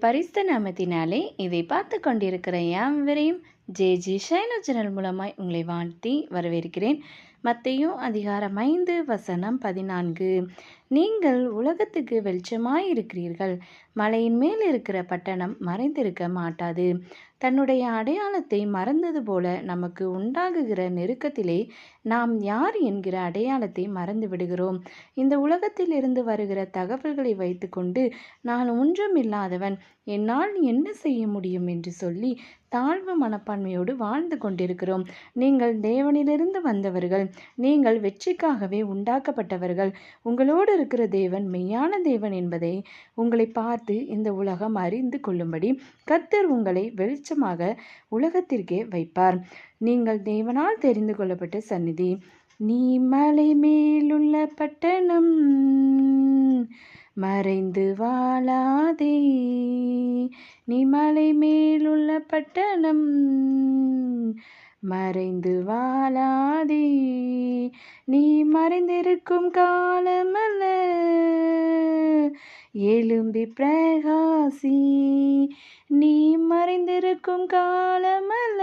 பரிசுத்த நாமத்தினாலே இதை பார்த்து கொண்டிருக்கிற யாவரையும் ஜே ஜி ஷைனோ சேனல் மூலமாய் உங்களை வாழ்த்தி வரவேற்கிறேன். மத்தையும் அதிகாரம் ஐந்து வசனம் பதினான்கு. நீங்கள் உலகத்துக்கு வெளிச்சமாய் இருக்கிறீர்கள் மலையின் மேல் இருக்கிற பட்டணம் மறைந்திருக்க மாட்டாது. தன்னுடைய அடையாளத்தை மறந்தது போல நமக்கு உண்டாகுகிற நெருக்கத்திலே நாம் யார் என்கிற அடையாளத்தை மறந்து விடுகிறோம். இந்த உலகத்தில் இருந்து வருகிற தகவல்களை வைத்துக்கொண்டு நான் ஒன்றும் இல்லாதவன் என்னால் என்ன செய்ய முடியும் என்று சொல்லி தாழ்வு மனப்பான்மையோடு வாழ்ந்து கொண்டிருக்கிறோம். நீங்கள் தேவனிலிருந்து வந்தவர்கள் நீங்கள் வெற்றிக்காகவே உண்டாக்கப்பட்டவர்கள். உங்களோடு இருக்கிற தேவன் மெய்யான தேவன் என்பதை உங்களை பார்த்து இந்த உலகம் அறிந்து கொள்ளும்படி கர்த்தர் உங்களை வெளிச்சமாக உலகத்திற்கே வைப்பார். நீங்கள் தேவனால் தெரிந்து கொள்ளப்பட்ட சந்நிதி நீ மலை மேலுள்ள பட்டணம். மறைந்து வாழாதே. நீ மலை மேலுள்ள பட்டணம் மறைந்து வாழாதே. நீ மறைந்திருக்கும் காலமல்ல எலும்பி பிரகாசி. நீ மறைந்திருக்கும் காலமல்ல